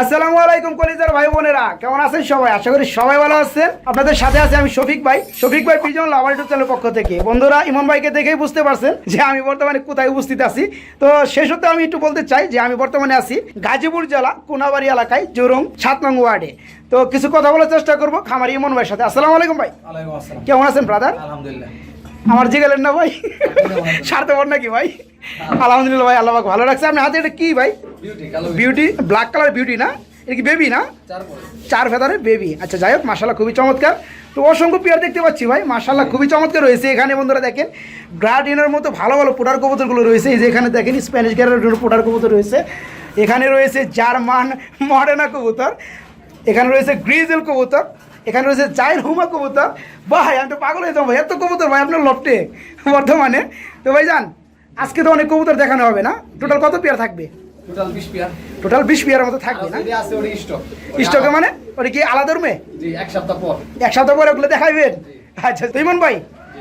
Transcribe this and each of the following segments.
আসসালামু আলাইকুম কলিজার ভাই বোনেরা কেমন আছেন সবাই? আশা করি সবাই ভালো আছেন। আপনাদের সাথে আছে আমি শফিক ভাই। শফিক ভাই পিজন লাভার ইউটিউব চ্যানেলের পক্ষ থেকে। বন্ধুরা ইমন ভাইকে দেখেই বুঝতে পারছেন যে আমি বর্তমানে কোথায় উপস্থিত আছি। তো শেষ হতে আমি একটু বলতে চাই যে আমি বর্তমানে আছি গাজীপুর জেলা কোনাবাড়ি এলাকায় জোরং সাত নং ওয়ার্ডে। তো কিছু কথা বলার চেষ্টা করব খামারি ইমন ভাইয়ের সাথে। আসসালামু আলাইকুম ভাই। কেমন আছেন ব্রাদার আলহামদুলিল্লাহ। আমার যে জিগেলেন না ভাই? স্বার্থপর নাকি ভাই? আলহামদুলিল্লাহ ভাই আল্লাহ ভালো রাখছে। আপনি হাতে এটা কি ভাই? বিউটি ব্ল্যাক কালার বিউটি না? এটা কি বেবি না? চার ফেদারের বেবি আচ্ছা যাই হোক মাসাল্লাহ খুবই চমৎকার। তো অসংখ্য পেয়ার দেখতে পাচ্ছি ভাই মাসাল্লাহ খুবই চমৎকার রয়েছে। এখানে বন্ধুরা দেখেন গ্রাডিনের মতো ভালো ভালো পোটার কবুতরগুলো রয়েছে। এই যে এখানে দেখেন স্প্যানিশ গ্যারের পোটার কবুতর রয়েছে। এখানে রয়েছে জার্মান মডেনা কবুতর। এখানে রয়েছে গ্রিজেল কবুতর। এখানে রয়েছে জাইল হুমা কবুতর। ভাই আমি তো পাগল হয়ে যাব ভাই এত কবুতর ভাই আপনার লফটে বর্তমানে তো ভাই যান আজকে তো অনেক কবুতর দেখানো হবে না? টোটাল কত পেয়ার থাকবে? টোটাল 20 পিয়ার বিশ পেয়ারের মতো থাকবে না? স্টক স্টকে মানে? ওটা কি আলাদা রুমে? এক সপ্তাহ পর। এক সপ্তাহ পরে ওগুলো দেখাইবেন? আচ্ছা তুইমন ভাই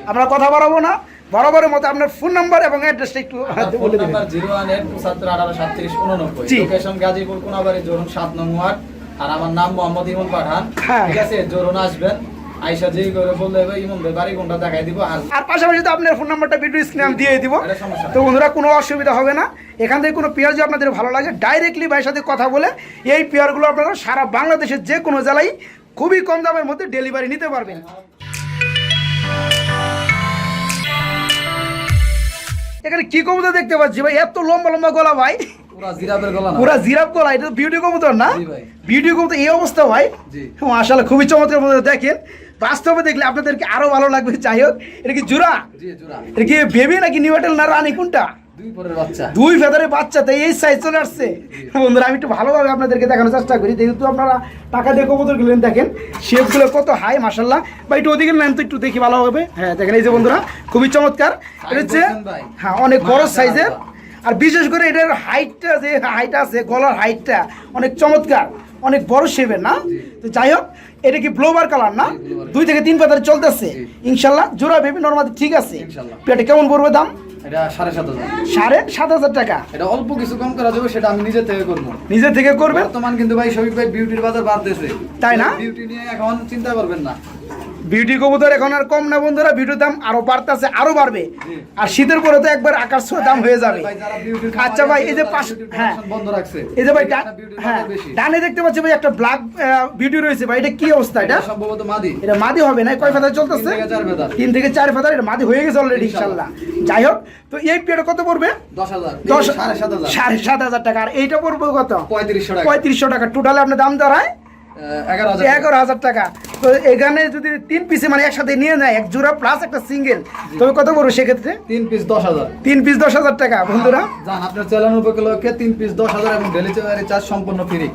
আমরা কথা বাড়াবো না। বরাবরের মতো আপনার ফোন নাম্বার এবং অ্যাড্রেসটা একটু বলে দেবেন। নাম্বার 018 জি। লোকেশন গাজীপুর কোনাবাড়ি জোরন 7 নং ওয়ার্ড। আর আমার নাম মোহাম্মদ ইমন পাঠান। হ্যাঁ। ঠিক আছে জোরন আসবেন। আইসা যেই করে বললে ইমন ভাই বাড়ি কোনটা দেখাই দিব আর পাশাপাশি তো আপনার ফোন নাম্বারটা ভিডিও স্ক্রিনে দিয়ে দিব। তো বন্ধুরা কোনো অসুবিধা হবে না। এখান থেকে কোনো যদি আপনাদের ভালো লাগে ডাইরেক্টলি ভাইয়ের সাথে কথা বলে এই পেয়ারগুলো আপনারা সারা বাংলাদেশের যে কোনো জেলায় খুবই কম দামের মধ্যে ডেলিভারি নিতে পারবেন। এখানে কি কবুতর দেখতে পাচ্ছি ভাই? এত লম্বা লম্বা গলা ভাই। পুরা জিরাবের গলা পুরা জিরাফ গলা এটা বিউটি কবুতর না। বিউটি কবুতর এই অবস্থা ভাই? জি। খুবই চমৎকার মতো দেখেন। বাস্তবে দেখলে আপনাদেরকে আরও ভালো লাগবে যাই হোক। এটা কি জোড়া এটা কি বেবি নাকি নিউটেল না রানী কোনটা? দুই ফেদারের বাচ্চা। তাই এই সাইজ চলে আসছে। বন্ধুরা আমি একটু ভালোভাবে আপনাদেরকে দেখানোর চেষ্টা করি। যেহেতু আপনারা টাকা দিয়ে কবুতর কিনলেন দেখেন শেপগুলো কত হাই মাসাল্লাহ বা একটু ওদিকে নেন তো একটু দেখি ভালো হবে হ্যাঁ দেখেন এই যে বন্ধুরা খুবই চমৎকার। এটা হচ্ছে হ্যাঁ অনেক বড় সাইজের আর বিশেষ করে এটার হাইটটা যে হাইট আছে গলার হাইটটা অনেক চমৎকার অনেক বড় শেপের না? তো যাই হোক এটা কি ব্লোবার কালার না? দুই থেকে তিন পাতার চলতেছে। ইনশাল্লাহ জোড়া বেবি নর্মালি ঠিক আছে। পেটে কেমন পড়বে দাম? সাড়ে সাত হাজার। সাড়ে সাত হাজার টাকা। এটা অল্প কিছু কম করা যাবে সেটা আমি নিজে থেকে করব। নিজে থেকে বর্তমান কিন্তু ভাই শফিক ভাই বিউটির বাজার বাড়তেছে। তাই না? বিউটি নিয়ে এখন চিন্তা করবেন না। বিউটি কবুতর এখন আর কম না বন্ধুরা বিউটির দাম আরও বাড়তেছে আরও বাড়বে। আর শীতের পরে তো একবার আকাশ দাম হয়ে যাবে। যারা বিউটির আচ্ছা ভাই এই যে পাশ হ্যাঁ। বন্ধ রাখছে। এই যে ভাই হ্যাঁ ডানে দেখতে পাচ্ছি ভাই একটা ব্ল্যাক বিউটি রয়েছে ভাই এটা কি অবস্থা এটা? সম্ভবত মাদি। এটা মাদি হবে না কয় ফেদার চলতেছে? তিন থেকে চার ফেদার। এটা মাদি হয়ে গেছে অলরেডি ইনশাল্লাহ। যাই হোক তো এই পেয়ারটা কত পড়বে? দশ হাজার। দশ সাড়ে সাত হাজার। টাকা। আর এইটা পড়বে কত? পঁয়ত্রিশশো টাকা। পঁয়ত্রিশশো টাকা। টোটালে আপনার দাম দাঁড়ায় এগারো হাজার টাকা। তো এখানে যদি তিন পিসে মানে একসাথে নিয়ে নেয় এক জোড়া প্লাস একটা সিঙ্গেল তবে কত বড় সেক্ষেত্রে? তিন পিস দশ হাজার। তিন পিস দশ হাজার টাকা বন্ধুরা। যান আপনার চ্যানেল উপলক্ষে তিন পিস দশ হাজার এবং ডেলিভারি চার্জ সম্পূর্ণ ফ্রি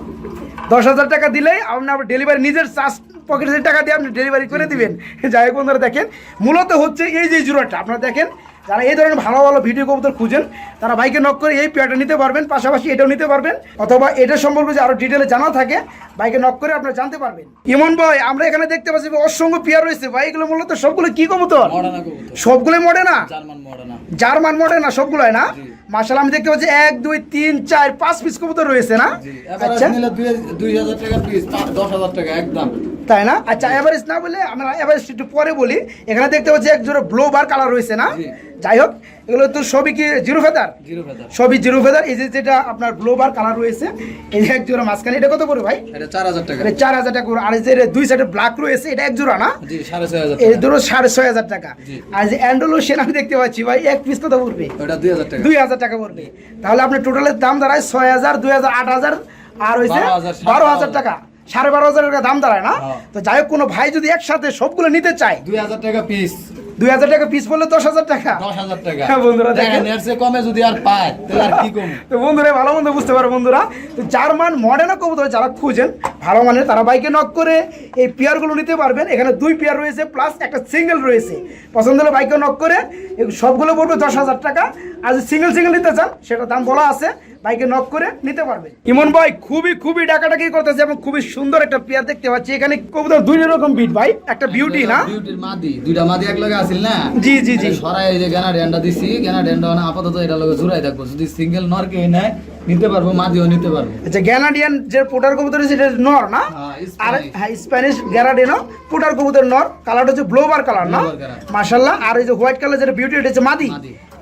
দশ হাজার টাকা দিলেই আপনার ডেলিভারি নিজের চার্জ পকেটের টাকা দিয়ে আপনি ডেলিভারি করে দিবেন। যাই হোক বন্ধুরা দেখেন মূলত হচ্ছে এই যে জোড়াটা আপনারা দেখেন যারা এই ধরনের ভালো ভালো ভিডিও কবুতর খুঁজেন তারা বাইকে নক করে এই পেয়ারটা নিতে পারবেন পাশাপাশি এটাও নিতে পারবেন অথবা এটা সম্পর্কে যে আরও ডিটেলে জানা থাকে বাইকে নক করে আপনারা জানতে পারবেন। ইমন ভাই আমরা এখানে দেখতে পাচ্ছি অসংখ্য পেয়ার রয়েছে। ভাই এগুলো মূলত সবগুলো কি কবুতর? সবগুলোই মডে না জার্মান মডেল না সবগুলোই না। মার্শাল আমি দেখতে পাচ্ছি এক দুই তিন চার পাঁচ পিস কবুতর রয়েছে না? আচ্ছা। দুই হাজার টাকা পিস দশ হাজার টাকা একদম। তাই না? আচ্ছা এভারেজ না বলে আমরা এভারেজ একটু পরে বলি। এখানে দেখতে পাচ্ছি এক জোড়া ব্লো বার কালার রয়েছে না? যাই হোক এগুলো তো সবই কি জিরো ফেদার সবই জিরো ফেদার এই যে যেটা আপনার ব্লো বার কালার রয়েছে এই যে এক জোড়া মাঝখানে এটা কত করে ভাই? এটা চার হাজার টাকা। চার হাজার টাকা করে। আর এই যে দুই সাইডে ব্ল্যাক রয়েছে এটা এক জোড়া না? এই ধরো সাড়ে ছয় হাজার টাকা। আর যে অ্যান্ডোলোশিয়ান আমি দেখতে পাচ্ছি ভাই এক পিস কত পড়বে? ওটা দুই হাজার টাকা। দুই হাজার টাকা পড়বে। তাহলে আপনার টোটালের দাম দাঁড়ায় ছয় হাজার দুই হাজার আট হাজার আর হয়েছে 12,000, বারো হাজার টাকা। সাড়ে বারো হাজার টাকা দাম দাঁড়ায় না হ্যাঁ। তো যাই হোক কোনো ভাই যদি একসাথে সবগুলো নিতে চায় দুই হাজার টাকা পিস দুই হাজার টাকা পিস বললে দশ হাজার টাকা। দশ হাজার টাকা। হ্যাঁ, বন্ধুরা দেখেন। এর কমে যদি আর পায় তাহলে আর কি কম তো বন্ধুরা ভালো মন্দ বুঝতে পারো বন্ধুরা। তো জার্মান মডার্ন কবুতর যারা খুঁজেন ভালো মানের তারা বাইকে নক করে এই পেয়ারগুলো নিতে পারবেন। এখানে দুই পেয়ার রয়েছে প্লাস একটা সিঙ্গেল রয়েছে। পছন্দ হলে বাইকে নক করে সবগুলো পড়বে দশ হাজার টাকা। আর যদি সিঙ্গেল সিঙ্গেল নিতে চান সেটা দাম বলা আছে বাইকে নক করে নিতে পারবে ইমন ভাই খুবই খুবই ডাকাডাকি করতেছে এবং খুবই সুন্দর একটা পেয়ার দেখতে পাচ্ছি। এখানে কবুতর দুই রকম বিট ভাই একটা বিউটি না? বিউটির মাদি দুইটা মাদি এক লগে আছিল না? জি জি জি। সরাই যে গানা দিছি গানা আপাতত এটা লগে জুড়াই থাকব। যদি সিঙ্গেল নর কে নেয় নিতে পারব মাদিও নিতে পারব। আচ্ছা গ্যানাডিয়ান যে পোটার কবুতর রয়েছে এটা নর না? হ্যাঁ, আর। হ্যাঁ স্প্যানিশ গ্যারাডিনো পোটার কবুতর নর। কালারটা হচ্ছে ব্লোবার কালার না? মাশাল্লাহ আর এই যে হোয়াইট কালার যেটা বিউটি এটা হচ্ছে মাদি।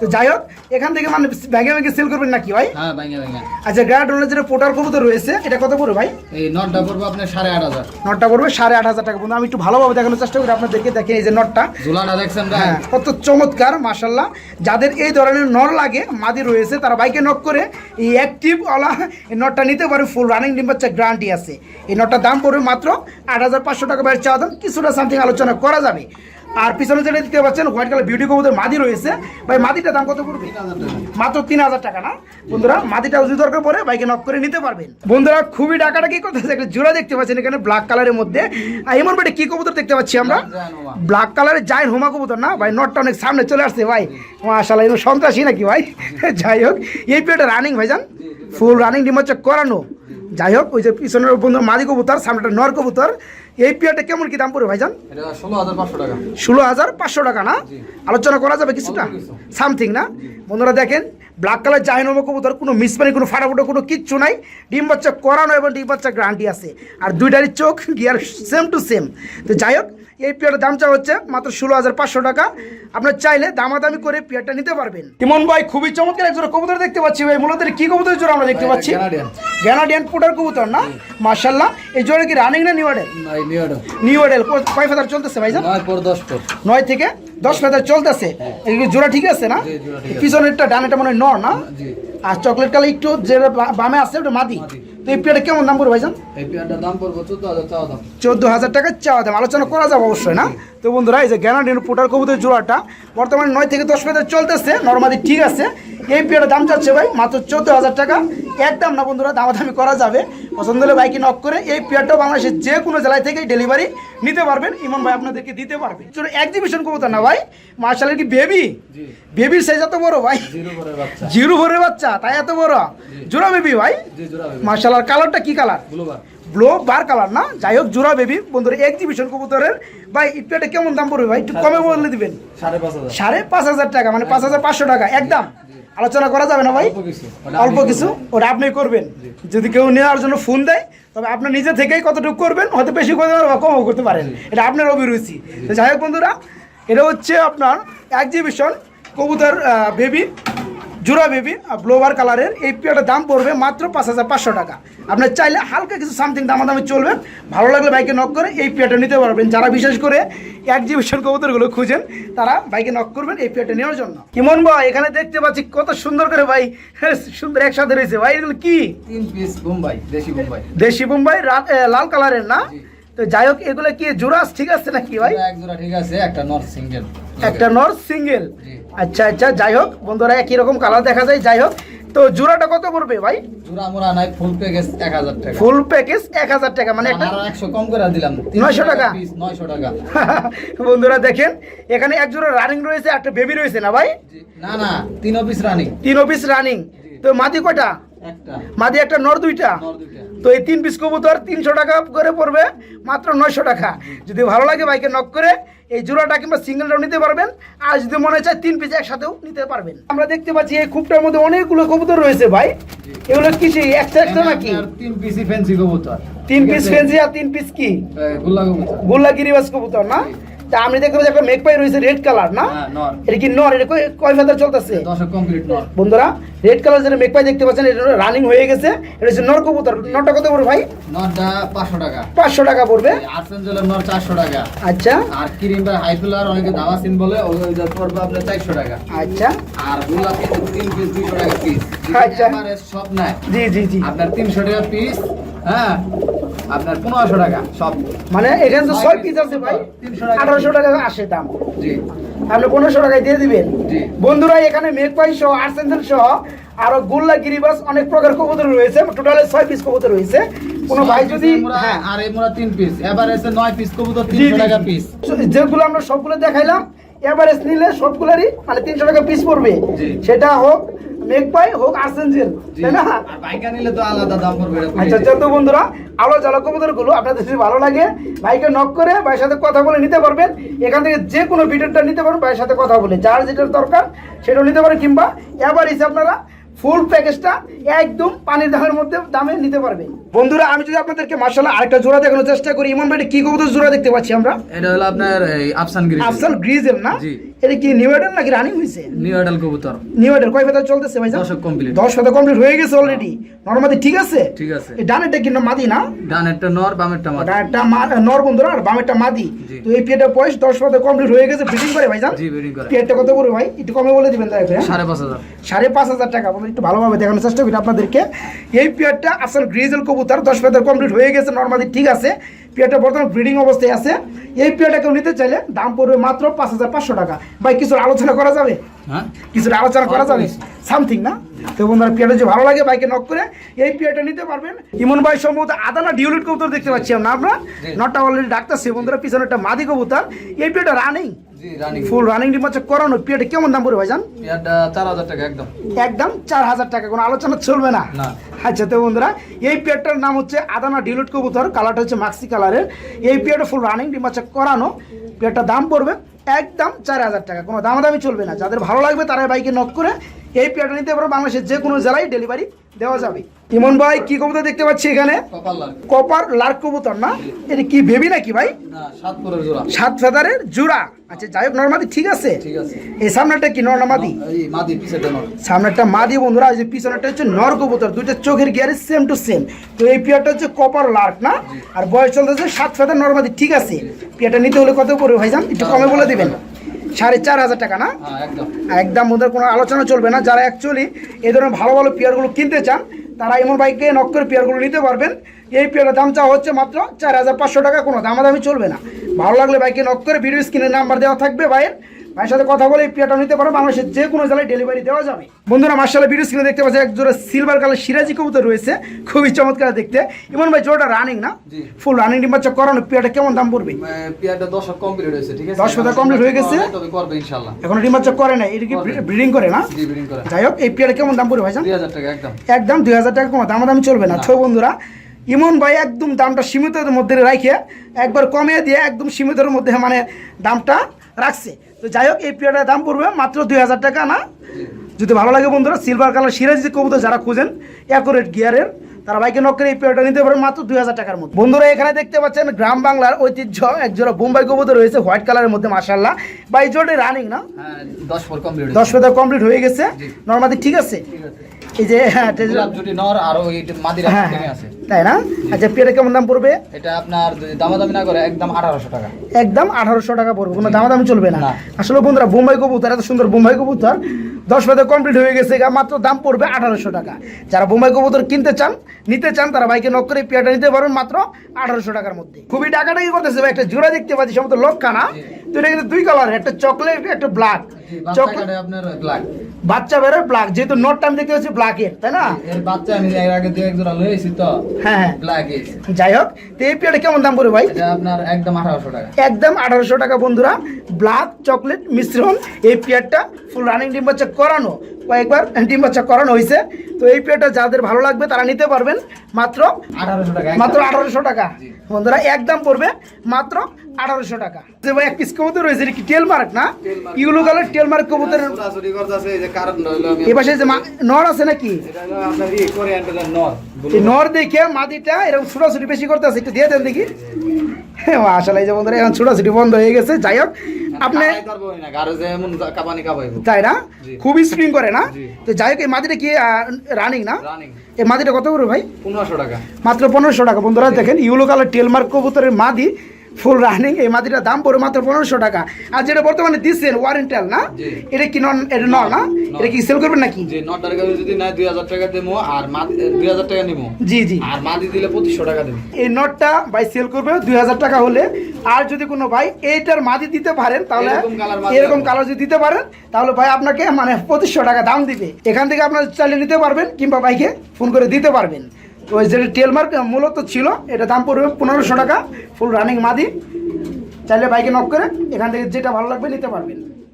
তো যাই হোক এখান থেকে মানে ভেঙে ভেঙে সেল করবেন নাকি ভাই? হ্যাঁ ভাইয়া ভাইয়া আচ্ছা গ্যারাডিনের যেটা পোটার কবুতর রয়েছে এটা কত পড়বে ভাই? এই নটটা পড়ব আপনার সাড়ে আট হাজার। নটটা পড়বে সাড়ে আট হাজার টাকা। বন্ধু আমি একটু ভালোভাবে দেখানোর চেষ্টা করি আপনাদেরকে দেখেন এই যে নটটা। ঝোলাটা দেখছেন হ্যাঁ কত চমৎকার মাশাল্লাহ যাদের এই ধরনের নর লাগে মাদি রয়েছে তারা বাইকে নক করে এই অ্যাক্টিভ ওলা এই নটটা নিতে পারে ফুল রানিং ডিম বাচ্চা গ্রান্টি আছে। এই নটটার দাম পড়বে মাত্র আট হাজার পাঁচশো টাকা। বাইরে চাওয়া দাম কিছুটা সামথিং আলোচনা করা যাবে। আর পিছনে যেটা দিতে পাচ্ছেন হোয়াইট কালার বিউটি কবুতর মাদি রয়েছে। ভাই মাদিটার দাম কত পড়বে? মাত্র তিন হাজার টাকা না? বন্ধুরা মাদিটা যদি দরকার পড়ে বাইকে নক করে নিতে পারবেন। বন্ধুরা খুবই ডাকাটা কি করতেছে একটা জোড়া দেখতে পাচ্ছেন এখানে ব্ল্যাক কালারের মধ্যে। আর এমন বেটে কি কবুতর দেখতে পাচ্ছি আমরা? ব্ল্যাক কালারের জায়ের হোমা কবুতর না? ভাই নটটা অনেক সামনে চলে আসছে ভাই। মাশাল্লাহ এগুলো সন্ত্রাসী নাকি ভাই? যাই হোক এই পিরিয়ডে রানিং ভাইজান। ফুল রানিং ডিম হচ্ছে করানো। যাই হোক ওই যে পিছনের বন্ধু মাদি কবুতর সামনেটা নর কবুতর। এই পিয়াটা কেমন কি দাম পড়বে ভাইজান? ষোলো হাজার পাঁচশো টাকা। না? আলোচনা করা যাবে কিছুটা? সামথিং না? বন্ধুরা দেখেন ব্ল্যাক কালার জাহিনমো কবুতর কোনো মিসপানি কোনো ফাটাফুটো কোনো কিচ্ছু নাই। ডিম বাচ্চা করানো এবং ডিম বাচ্চা গ্যারান্টি আছে। আর দুইটারই চোখ গিয়ার সেম টু সেম তো যাই হোক এই পেয়ারটার দাম চা হচ্ছে মাত্র ষোলো হাজার পাঁচশো টাকা। আপনার চাইলে দামাদামি করে পেয়ারটা নিতে পারবেন। ইমন ভাই খুবই চমৎকার একজন কবুতর দেখতে পাচ্ছি ভাই। মূলত কি কবুতর জোড়া আমরা দেখতে পাচ্ছি। গ্যানাডিয়ান পুটার কবুতর না? মার্শাল্লাহ এই জোড়া কি রানিং না নিউ নিওটা নিউ অডেল কয় ফেদার চলতেছে ভাইজান? নয় পর দশ পর। নয় থেকে দশ ফেদার চলতেছে। এগুলো জোড়া ঠিক আছে না। পিছনেরটা ডানেটা মনে হয় নর না? আর চকলেট কালার একটু যে বামে আছে ওটা মাদি। তো এই পেয়ারটা কেমন দাম পড়বে ভাইজান? এই পেয়ারটার দাম পড়ব চোদ্দ হাজার চাওয়া দাম। চোদ্দ হাজার টাকা চাওয়া দাম। আলোচনা করা যাবে অবশ্যই না? তো বন্ধুরা এই যে গ্যানাডিন পোটার কবুতর জোড়াটা বর্তমানে নয় থেকে দশ ফেদার চলতেছে। নর্মালি ঠিক আছে। এই পেয়ারের দাম চাচ্ছে ভাই মাত্র চোদ্দ হাজার টাকা। একদম না বন্ধুরা দামাদামি করা যাবে। পছন্দ হলে বাইকে নক করে এই পেয়ারটাও বাংলাদেশের যে কোনো জেলায় থেকে ডেলিভারি নিতে পারবেন। ইমন ভাই আপনাদেরকে দিতে পারবে। চলো এক্সিবিশন কবুতর না ভাই। মার্শালের কি বেবি বেবির সাইজ এত বড় ভাই। জিরো ভরে বাচ্চা। তাই এত বড়? জোড়া বেবি ভাই? মার্শালার কালারটা কি কালার ব্লো বার কালার না? যাই হোক জোড়া বেবি বন্ধুরা এক্সিবিশন কবুতরের। ভাই ইটটা কেমন দাম পড়বে ভাই? একটু কমে বলে দিবেন। সাড়ে পাঁচ হাজার। টাকা মানে পাঁচ হাজার পাঁচশো টাকা একদম। আলোচনা করা যাবে না ভাই? অল্প কিছু। ওটা আপনি কিছু? ওটা আপনি করবেন। যদি কেউ নেওয়ার জন্য ফোন দেয় তবে আপনি নিজে থেকেই কতটুকু করবেন হয়তো বেশি করতে পারেন বা কমও করতে পারেন। এটা আপনার অভিরুচি। তো যাই হোক বন্ধুরা এটা হচ্ছে আপনার এক্সিবিশন কবুতর বেবি জোড়া বেবি ব্লোভার কালারের এই পেয়ারটার দাম পড়বে মাত্র পাঁচ হাজার পাঁচশো টাকা। আপনার চাইলে হালকা কিছু সামথিং দামাদামি চলবে ভালো লাগলে বাইকে নক করে এই পেয়ারটা নিতে পারবেন। যারা বিশেষ করে এক্সিবিশন কবুতরগুলো খুঁজেন তারা বাইকে নক করবেন এই পেয়ারটা নেওয়ার জন্য। কেমন ভাই এখানে দেখতে পাচ্ছি কত সুন্দর করে ভাই সুন্দর একসাথে রয়েছে। ভাই এগুলো কি? তিন পিস বোম্বাই দেশি বোম্বাই। দেশি বোম্বাই লাল কালারের না? তো যাই হোক এগুলো কি জোড়াস ঠিক আছে নাকি ভাই? এক জোড়া ঠিক আছে একটা নর্থ সিঙ্গেল। একটা নর সিঙ্গেল। আচ্ছা আচ্ছা যাই হোক বন্ধুরা একই রকম কালার দেখা যায় যাই হোক। তো জোড়াটা কত পড়বে ভাই? জোড়া মোড়া নাই ফুল প্যাকেজ এক হাজার টাকা। ফুল প্যাকেজ এক হাজার টাকা মানে একটা আরও একশো কম করে দিলাম। 900 টাকা? নয়শো টাকা। বন্ধুরা দেখেন এখানে এক জোড়া রানিং রয়েছে একটা বেবি রয়েছে না ভাই? না না তিন পিস রানিং তিন অফিস রানিং তো মাদি কয়টা? মাদি একটা নর দুইটা? তো এই তিন পিস কবুতর তিনশো টাকা করে পড়বে মাত্র নয়শো টাকা। যদি ভালো লাগে বাইকে নক করে এই জোড়াটা কিংবা সিঙ্গেলটাও নিতে পারবেন আর যদি মনে চায় তিন পিস একসাথেও নিতে পারবেন। আমরা দেখতে পাচ্ছি এই খুপটার মধ্যে অনেকগুলো কবুতর রয়েছে ভাই। এগুলো কি সেই একটা একটা নাকি? তিন পিসই ফ্যান্সি কবুতর। তিন পিস? ফেন্সি আর তিন পিস কি? এ, গোল্লা কবুতর। গোল্লা গিরিবাস কবুতর না? তা আমি দেখতে পাচ্ছি একটা মেঘপাই রয়েছে রেড কালার না? হ্যাঁ। এটা কি নর? এটা কয়- ফেদার চলতেছে? বন্ধুরা রেড কালার যেটা মেঘপাই দেখতে পাচ্ছেন এটা রানিং হয়ে গেছে। এটা হচ্ছে নর কবুতর। নরটা কত পড়বে ভাই? নরটা পাঁচশো টাকা। পাঁচশো টাকা পড়বে। আর্সেঞ্জেলের নর চারশো টাকা। আচ্ছা। আর ক্রিমবার হাইফুলার অনেকে দামাসিন বলে ওই ওইটা পড়বে আপনার চারশো টাকা। আচ্ছা। আর কিন্তু তিন পিস দুইশো টাকা পিস আচ্ছা। সব নাই। জি জি জি। আপনার তিনশো টাকা পিস হ্যাঁ? আপনার পনেরোশো টাকা সব। মানে এখানে তো ছয় পিস আছে ভাই। 300 টাকা। আঠারোশো টাকা আসে দাম। জি। আপনি পনেরোশো টাকায় দিয়ে দিবেন। জি। বন্ধুরা এখানে মেঘপাই সহ আর্সেন্সেল সহ আরও গোল্লা গিরিবাস অনেক প্রকার কবুতর রয়েছে। টোটালে ছয় পিস কবুতর রয়েছে। কোনো ভাই যদি হ্যাঁ। আর এই মোড়া তিন পিস এসে নয় পিস কবুতর তিনশো টাকা পিস যেগুলো আমরা সবগুলো দেখাইলাম এভারেজ নিলে সবগুলোরই মানে তিনশো টাকা পিস পড়বে। সেটা হোক মেঘপাই হোক আর্সেঞ্জেল তাই না? বাইকা নিলে তো আলাদা দাম পড়বে আচ্ছা কুড়ি বন্ধুরা আলো জ্বালা কবুতরগুলো আপনাদের যদি ভালো লাগে ভাইকে নক করে ভাইয়ের সাথে কথা বলে নিতে পারবেন। এখান থেকে যে কোনো ভিডিওটা নিতে পারবেন ভাইয়ের সাথে কথা বলে। যার যেটা দরকার সেটাও নিতে পারেন কিংবা এবার এসে আপনারা ফুল প্যাকেজটা একদম পানির দামের মধ্যে দামে নিতে পারবেন। বন্ধুরা আমি যদি আপনাদেরকে মার্শাল্লাহ আরেকটা জোড়া দেখানোর চেষ্টা করি ইমন ভাই কি কবুতর জোড়া দেখতে পাচ্ছি আমরা? এটা হলো আপনার আফসান গিরি আফসাল গ্রিজেল না? জি। এটা কি নিউ এডার নাকি রানিং হয়েছে? নিউ আইডাল কবুতর। নিউ এডার কয় ফেদার চলতেছে ভাই দশক কমপ্লিট দশ ফেদার কমপ্লিট হয়ে গেছে অলরেডি নর্মাদি ঠিক আছে? ঠিক আছে। এই ডানেরটা কিন্তু মাদি না? ডানেরটা নর বামেরটা মাথা ডানেরটা নর বন্ধুরা আর বামেরটা মাদি। তো এই পেটের বয়স দশ ফেদার কমপ্লিট হয়ে গেছে ফিটিং করে ভাই জান জি বেরিং করে। পেটটা কত করে ভাই? একটু কমে বলে দিবেন তাই ভাই সাড়ে পাঁচ হাজার। সাড়ে পাঁচ হাজার টাকা। বলে একটু ভালোভাবে দেখানোর চেষ্টা করি আপনাদেরকে। এই পেয়ারটা আসল গ্রিজেল কবুতর দশ পেয়ার কমপ্লিট হয়ে গেছে নর্মালি ঠিক আছে। পেয়ারটা বর্তমানে ব্রিডিং অবস্থায় আছে। এই পেয়ারটা কেউ নিতে চাইলে দাম পড়বে মাত্র পাঁচ হাজার পাঁচশো টাকা। ভাই কিছু আলোচনা করা যাবে? হ্যাঁ। কিছু আলোচনা করা যাবে? সামথিং না? তো বন্ধুরা পেয়ারটা যে ভালো লাগে বাইকে নক করে এই পেয়ারটা নিতে পারবেন। ইমন ভাই সম্ভবত আদানা ডিউলিট কবুতর দেখতে পাচ্ছি না আমরা। নটটা অলরেডি ডাকতেছে। বন্ধুরা পিছনে একটা মাদি কবুতর। এই পেয়ারটা রানিং ফুল রানিং ডিম হচ্ছে করানো। পেয়ারটা কেমন দাম পড়বে ভাইজান? পেয়ারটা চার হাজার টাকা একদম। একদম চার হাজার টাকা কোনো আলোচনা চলবে না। আচ্ছা তো বন্ধুরা। এই পেয়ারটার নাম হচ্ছে আদানা ডিলুট কবুতর, কালারটা হচ্ছে মাক্সি কালারের এই পেয়ারটা ফুল রানিং ডিম হচ্ছে করানো। পেয়ারটার দাম পড়বে একদম চার হাজার টাকা। কোনো দামাদামি চলবে না। যাদের ভালো লাগবে তারা বাইকে নক করে এই পেয়ারটা নিতে পারো বাংলাদেশের যে কোনো জেলায় ডেলিভারি দেওয়া যাবে। ইমন ভাই কি কবুতর দেখতে পাচ্ছি এখানে? Copper lark. কবুতর না? এটা কি ভেবি নাকি ভাই? সাত ফেদারের জোড়া। আচ্ছা যাই হোক নর্মাদি ঠিক আছে? এই সামনেটা কি এই মাদি পিছেরটা নর। মা দিয়ে বন্ধুরা যে পিছনেরটা হচ্ছে নর কবুতর দুইটা চোখের গিয়ারে সেম টু সেম তো এই পিয়ারটা হচ্ছে কপার লার্ক না? আর বয়স চলতেছে সাত ফেদার নর্মাদি ঠিক আছে? পিয়ারটা নিতে হলে কত পড়বে ভাইজান? একটু কমে বলে দিবেন। সাড়ে চার হাজার টাকা না? হ্যাঁ একদম। একদম ওদের কোনো আলোচনা চলবে না। যারা অ্যাকচুয়ালি এ ধরনের ভালো ভালো পেয়ারগুলো কিনতে চান তারা এমন বাইকে নক করে পেয়ারগুলো নিতে পারবেন। এই পেয়ারের দাম চাওয়া হচ্ছে মাত্র চার হাজার পাঁচশো টাকা। কোনো দামাদামি চলবে না। ভালো লাগলে বাইকে নক করে ভিডিও স্ক্রিনের নাম্বার দেওয়া থাকবে ভাইয়ের। ভাইয়ের সাথে কথা বলে নিতে পারো বাংলাদেশের যে কোনো জেলায় ডেলিভারি দেওয়া যাবে। বন্ধুরা মার্শাল ভিডিও স্ক্রিনে দেখতে পাচ্ছি এক জোড়া সিলভার কালার সিরাজি কবুতর রয়েছে খুবই চমৎকার দেখতে। ইমন ভাই জোড়াটা রানিং না? ফুল রানিং ডিম বাচ্চা করানো কেমন দাম পড়বে? দশক কমপ্লিট হয়েছে ঠিক আছে? দশ পাতা complete হয়ে গেছে? তবে করবে ইনশাআল্লাহ। এখন ডিম বাচ্চা করে না এটা কি ব্রিডিং করে না? জি ব্রিডিং করে। যাই হোক এই পেয়ারটা কেমন দাম পড়বে দুই হাজার টাকা একদম। একদম দুই হাজার টাকা কোনো দামাদামি চলবে না। না। তো বন্ধুরা ইমন ভাই একদম দামটা সীমিতের মধ্যে রাখে একবার কমিয়ে দিয়ে একদম সীমিতের মধ্যে মানে দামটা রাখছে। তো যাই হোক এই পেয়ারটার দাম পড়বে মাত্র দুই হাজার টাকা না? যদি ভালো লাগে বন্ধুরা সিলভার কালার সিরাজ কবুতর যারা খুঁজেন অ্যাকোরেট গিয়ারের তারা বাইকে নকরে এই পেয়ারটা নিতে পারেন মাত্র দুই হাজার টাকার মধ্যে। বন্ধুরা এখানে দেখতে পাচ্ছেন গ্রাম বাংলার ঐতিহ্য এক জোড়া বোম্বাই কবুতর রয়েছে হোয়াইট কালারের মধ্যে মাসাল্লাহ বা এই জোড়াটি রানিং না? হ্যাঁ দশ পর কমপ্লিট দশ পেতার কমপ্লিট হয়ে গেছে। আছে? ঠিক আছে। এই যে হ্যাঁ গোলাপ জুটি নর আর ওই মাদিরা হ্যাঁ হ্যাঁ আছে। তাই না? আচ্ছা পেয়ারটা কেমন দাম পড়বে? এটা আপনার যদি দামাদামি না করে একদম আঠারোশো টাকা। একদম আঠারোশো টাকা পড়বে কোনো দামাদামি চলবে না। না। আসলে বন্ধুরা বোম্বাই কবুতর এত সুন্দর বোম্বাই কবুতর দশ পেতে কমপ্লিট হয়ে গেছে মাত্র দাম পড়বে আঠারোশো টাকা। যারা বোম্বাই কবুতর কিনতে চান নিতে চান তারা বাইকে নক করে পেয়ারটা নিতে পারবেন মাত্র আঠারোশো টাকার মধ্যে। খুবই টাকাটাকি করতেছে ভাই একটা জোড়া দেখতে পাচ্ছি সমস্ত লক্ষানা তো এটা কিন্তু দুই কালার একটা চকলেট একটা ব্ল্যাক চকলেট আপনার ব্ল্যাক বাচ্চা বেরোয় ব্ল্যাক যেহেতু নোট টাইম দেখতে পাচ্ছি ব্ল্যাকের তাই না? এর বাচ্চা আমি এর আগে দুই এক জোড়া লয়েছি তো। হ্যাঁ ব্ল্যাক এর। যাই হোক তো এই পেয়ারটা কেমন দাম পড়ে ভাই? এটা আপনার একদম আঠারোশো টাকা। একদম আঠারোশো টাকা বন্ধুরা ব্ল্যাক চকলেট মিশ্রণ এই পেয়ারটা ফুল রানিং ডিম বাচ্চা করানো। কয়েকবার ডিম বাচ্চা করানো হয়েছে। তো এই পেয়ারটা যাদের ভালো লাগবে তারা নিতে পারবেন। মাত্র মাত্র আঠারোশো টাকা। বন্ধুরা একদম পড়বে মাত্র আঠারোশো টাকা। যে ভাই এক পিস কবুতর রয়েছে কি টেল মার্ক না। ইউলো কালার টেল মার্ক ছোটাছুটি করতেছে, যে নর আছে নাকি? নর, দেখে মাদিটা এরকম ছুটাছুটি বেশি করতে আছে একটু দিয়ে দেন দেখি। আসলে যে বন্ধুরা এখন ছুটাছুটি বন্ধ হয়ে গেছে। যাই হোক আপনি। তাই না? খুব খুবই স্প্রিং করে না? তো যাই হোক এই মাদিটা কি রানিং না? এই মাদিটা কত করে ভাই? পনেরোশো টাকা। মাত্র পনেরোশো টাকা। বন্ধুরা দেখেন ইউলো কালার টেলমার্ক কবুতরের মাদি। ফুল রানিং এই মাদিটার দাম পড়ে মাত্র পনেরোশো টাকা। আর যেটা বর্তমানে দিচ্ছেন ওয়ারেন্টাল না? এটা কি নন এটা নন না? এটা কি সেল করবেন নাকি? যে নটার গাড়ি যদি নেয় 2000 টাকা দেবো আর মাদি 2000 টাকা নিবো। জি জি। আর মাদি দিলে 2500 টাকা দেবো। এই নটটা ভাই সেল করবে দুই হাজার টাকা হলে। আর যদি কোনো ভাই এইটার মাদি দিতে পারেন তাহলে এরকম। কালার যদি দিতে পারেন তাহলে ভাই আপনাকে মানে পঁচিশশো টাকা দাম দিবে। এখান থেকে আপনার চালিয়ে নিতে পারবেন কিংবা ভাইকে ফোন করে দিতে পারবেন। ওই যেটা টেলমার্ক মূলত ছিল, এটা দাম পড়বে পনেরোশো টাকা ফুল রানিং মাদি। চাইলে বাইকে নক করে এখান থেকে যেটা ভালো লাগবে নিতে পারবেন।